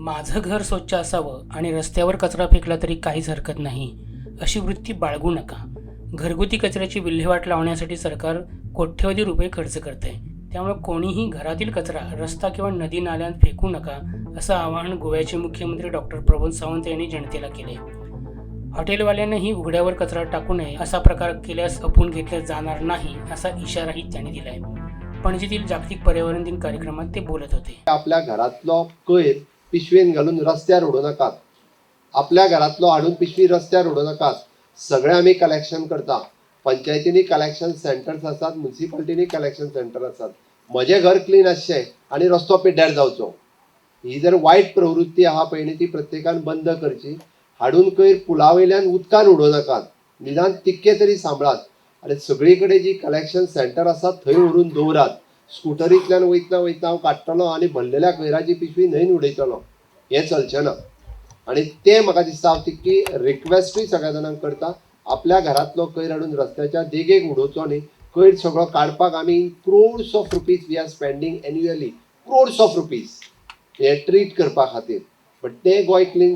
माझं घर स्वच्छ असावं आणि रस्त्यावर कचरा फेकला तरी काहीच हरकत नाही अशी वृत्ती बाळगू नका. घरगुती कचऱ्याची विल्हेवाट लावण्यासाठी सरकार कोट्यवधी रुपये खर्च करते त्यामुळे कोणीही घरातील कचरा रस्ता किंवा नदी नाल्यांत फेकू नका असं आवाहन गोव्याचे मुख्यमंत्री डॉक्टर प्रमोद सावंत यांनी जनतेला केले हॉटेलवाल्यांनाही उघड्यावर कचरा टाकू नये असा प्रकार केल्यास अपून घेतला जाणार नाही असा इशाराही त्यांनी दिलाय. पणजीतील जागतिक पर्यावरण दिन कार्यक्रमात ते बोलत होते. आपल्या घरातलो कोयर पिशवेन घालून रस्त्यार उडोव नाकात. आपल्या घरातलो हाडून पिशवी रस्त्यार उडोव नाकात. सगळे आमी कलेक्शन करता. पंचायतींनी कलेक्शन सेंटर्स आसात म्युन्सिपाल्टीनी कलेक्शन सेंटर आसात म्हजें घर क्लीन आसचें आनी रस्तो पिड्ड्यार जावचो ही जर वायट प्रवृत्ती आहा पळय न्ही ती प्रत्येकान बंद करची. हाडून कोयर पुला वयल्यान उदकान उडोव नाकात. निदान तितके तरी सांबाळात आनी सगळी कडेन जी कलेक्शन सेंटर आसात थंय व्हरून दवरात. स्कुटरींतल्यान वयतना वयतना हांव काडटलो आनी भरलेल्या कोयराची पिशवी न्हंयन उडयतलो. हें चलचें ना आनी तें म्हाका दिसता हांव तितकी रिक्वेस्टूय सगळ्या जाणांक करता. आपल्या घरांतलो कोयर हाडून रस्त्याच्या देगेक उडोवचो न्ही. कोयर सगळो काडपाक आमी crores of rupees we are spending annually crores of rupees हे ट्रीट करपा खातीर. बट तें गोंय क्लीन